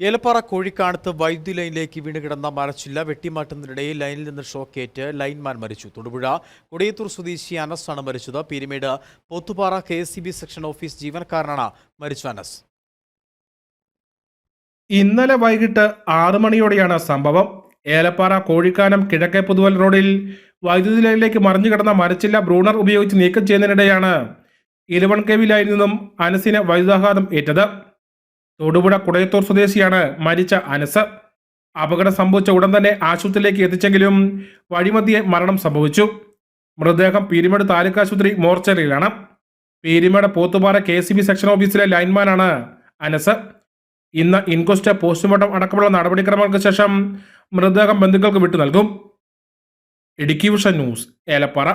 ഏലപ്പാറ കോഴിക്കാണത്ത് വൈദ്യുതി ലൈനിലേക്ക് വീണുകിടന്ന മരച്ചില്ല വെട്ടിമാറ്റുന്നതിനിടെ ലൈനിൽ നിന്ന് ഷോക്കേറ്റ് ലൈൻമാൻ മരിച്ചു. തൊടുപുഴ കൊടിയത്തൂർ സ്വദേശി അനസാണ് മരിച്ചത്. Peermade Pothupara K section office ജീവനക്കാരനാണ് മരിച്ച അനസ്. ഇന്നലെ വൈകിട്ട് ആറു മണിയോടെയാണ് സംഭവം. ഏലപ്പാറ കോഴിക്കാനം കിഴക്കേ പുതുവൽ റോഡിൽ വൈദ്യുതി ലൈനിലേക്ക് മറിഞ്ഞു കിടന്ന മരച്ചില്ല ബ്രൂണർ ഉപയോഗിച്ച് നീക്കം ചെയ്യുന്നതിനിടെയാണ് ഇലവൺ കെ വി ലൈനിൽ നിന്നും അനസിന് വൈദ്യുതാഘാതം ഏറ്റത്. തൊടുപുഴ കുടയത്തൂർ സ്വദേശിയാണ് മരിച്ച അനസ്. അപകടം സംഭവിച്ച ഉടൻ തന്നെ ആശുപത്രിയിലേക്ക് എത്തിച്ചെങ്കിലും വഴിമതിയെ മരണം സംഭവിച്ചു. മൃതദേഹം പീരിമേട് താലൂക്ക് ആശുപത്രി മോർച്ചറിയിലാണ്. Peermade Pothupara K C B section ഓഫീസിലെ ലൈൻമാനാണ് അനസ്. ഇന്ന് ഇൻക്വസ്റ്റ് പോസ്റ്റ്മോർട്ടം അടക്കമുള്ള നടപടിക്രമങ്ങൾക്ക് ശേഷം മൃതദേഹം ബന്ധുക്കൾക്ക് വിട്ടു നൽകും. Idukki vision news Elappara.